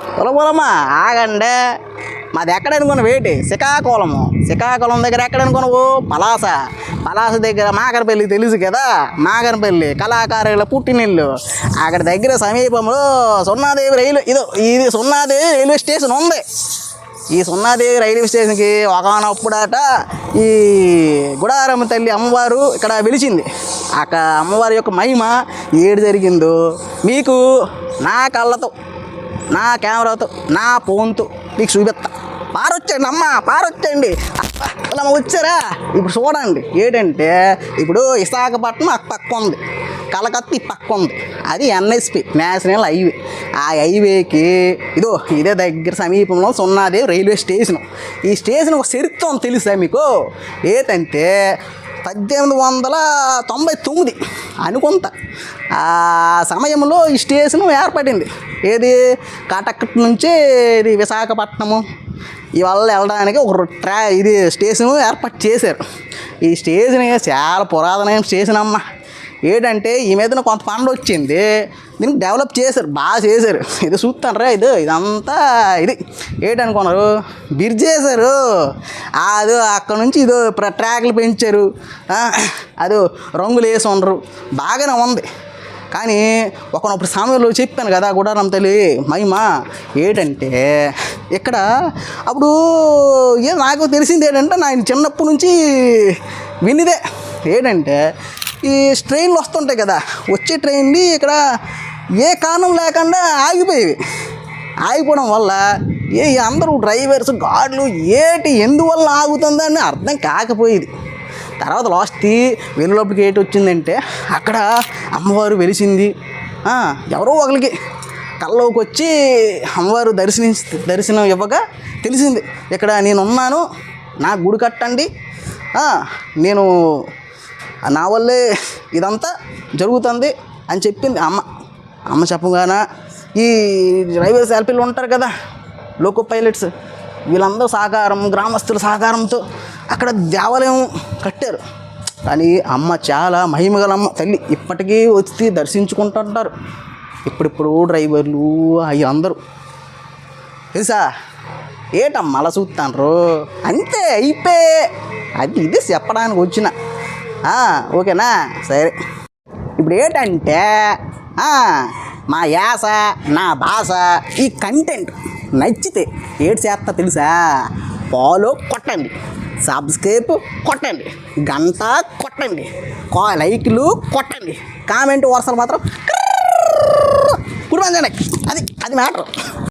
పొలపొలమా ఆగండే. మాది ఎక్కడ అనుకున్నావు వేటి శ్రీకాకుళము. శ్రీకాకుళం దగ్గర ఎక్కడ అనుకున్నావు పలాస. పలాస దగ్గర మాకరపల్లి తెలుసు కదా? మాకరపల్లి కళాకారుల పుట్టినిల్లు. అక్కడ దగ్గర సమీపంలో సున్నాదేవి రైలు ఇదో ఇది సున్నాదేవి రైల్వే స్టేషన్ ఉంది. ఈ సున్నాదేవి రైల్వే స్టేషన్కి ఒకనప్పుడట ఈ గుడారమ్మ తల్లి అమ్మవారు ఇక్కడ వెలిచింది. అక్కడ అమ్మవారి యొక్క మహిమ ఏడు జరిగిందో మీకు నా కళ్ళతో నా కెమెరాతో నా ఫోన్తో మీకు చూపెత్తా పారొచ్చండి అమ్మ పారొచ్చండి అలా వచ్చారా? ఇప్పుడు చూడండి ఏంటంటే ఇప్పుడు విశాఖపట్నం అక్క పక్క ఉంది. కలకత్తా ఈ పక్క ఉంది. అది ఎన్ఎస్పి నేషనల్ హైవే. ఆ హైవేకి ఇదో ఇదే దగ్గర సమీపంలో సున్నాదేవి రైల్వే స్టేషన్. ఈ స్టేషన్ ఒక చరిత్ర తెలుసా మీకు? ఏంటంటే పద్దెనిమిది వందల తొంభై తొమ్మిది అనుకుంటా. ఆ సమయంలో ఈ స్టేషన్ ఏర్పడింది. ఏది? కటక్ నుంచి ఇది విశాఖపట్నము. ఇవల్ల వెళ్ళడానికి ఒక ట్రా ఇది స్టేషన్ ఏర్పాటు చేశారు. ఈ స్టేషన్ చాలా పురాతనమైన స్టేషన్ అమ్మ. ఏంటంటే ఈ మీదన కొంత ఫండ్ వచ్చింది. దీనికి డెవలప్ చేశారు బాగా చేశారు. ఇది చూస్తానరా ఇది ఇదంతా ఇది. ఏంటనుకున్నారు? బ్రిడ్జ్ చేశారు. అది అక్కడ నుంచి ఇదో ప్ర- ట్రాక్లు పెంచారు. అది అదో రంగులు వేసి ఉండరు. బాగానే ఉంది. కానీ ఒకనొప్పుడు సమయంలో చెప్పాను కదా గుడారం తల్లి మహిమ ఏంటంటే ఇక్కడ అప్పుడు ఏ నాకు తెలిసింది ఏంటంటే నేను చిన్నప్పటి నుంచి వినిదే. ఏంటంటే ఈ ట్రైన్లు వస్తుంటాయి కదా వచ్చే ట్రైన్లు ఇక్కడ ఏ కారణం లేకుండా ఆగిపోయేవి. ఆగిపోవడం వల్ల ఏ అందరూ డ్రైవర్స్ గాడ్లు ఏటి ఎందువల్ల ఆగుతుందని అర్థం కాకపోయేది. తర్వాత లాస్ట్ వెలులోపలికి ఏటి వచ్చిందంటే అక్కడ అమ్మవారు వెలిసింది. ఎవరో ఒకరికి కల్లోకి వచ్చి అమ్మవారు దర్శనించి దర్శనం ఇవ్వగా తెలిసింది ఇక్కడ నేను ఉన్నాను నా గుడి కట్టండి. నేను నా వల్లే ఇదంతా జరుగుతుంది అని చెప్పింది అమ్మ. అమ్మ చెప్పగానే ఈ డ్రైవర్స్ శాల్పీలు ఉంటారు కదా లోకో పైలట్స్ వీళ్ళందరూ సహకారం గ్రామస్తుల సహకారంతో అక్కడ దేవాలయం కట్టారు. కానీ అమ్మ చాలా మహిమగల అమ్మ తల్లి. ఇప్పటికీ వచ్చి దర్శించుకుంటుంటారు. ఇప్పుడిప్పుడు డ్రైవర్లు అవి అందరూ. తెలుసా? ఏటమ్మా అలా చూస్తాను అంతే అయిపోయే. అది ఇది చెప్పడానికి వచ్చిన. ఓకేనా? సరే. ఇప్పుడు ఏంటంటే మా యాస నా భాష ఈ కంటెంట్ నచ్చితే ఏడు చేస్తా తెలుసా? ఫాలో కొట్టండి. సబ్స్క్రైబ్ కొట్టండి. గంట కొట్టండి. కా- లైక్లు కొట్టండి. కామెంట్ వరుసలు మాత్రం కుడిమందండి అది అది మ్యాటర్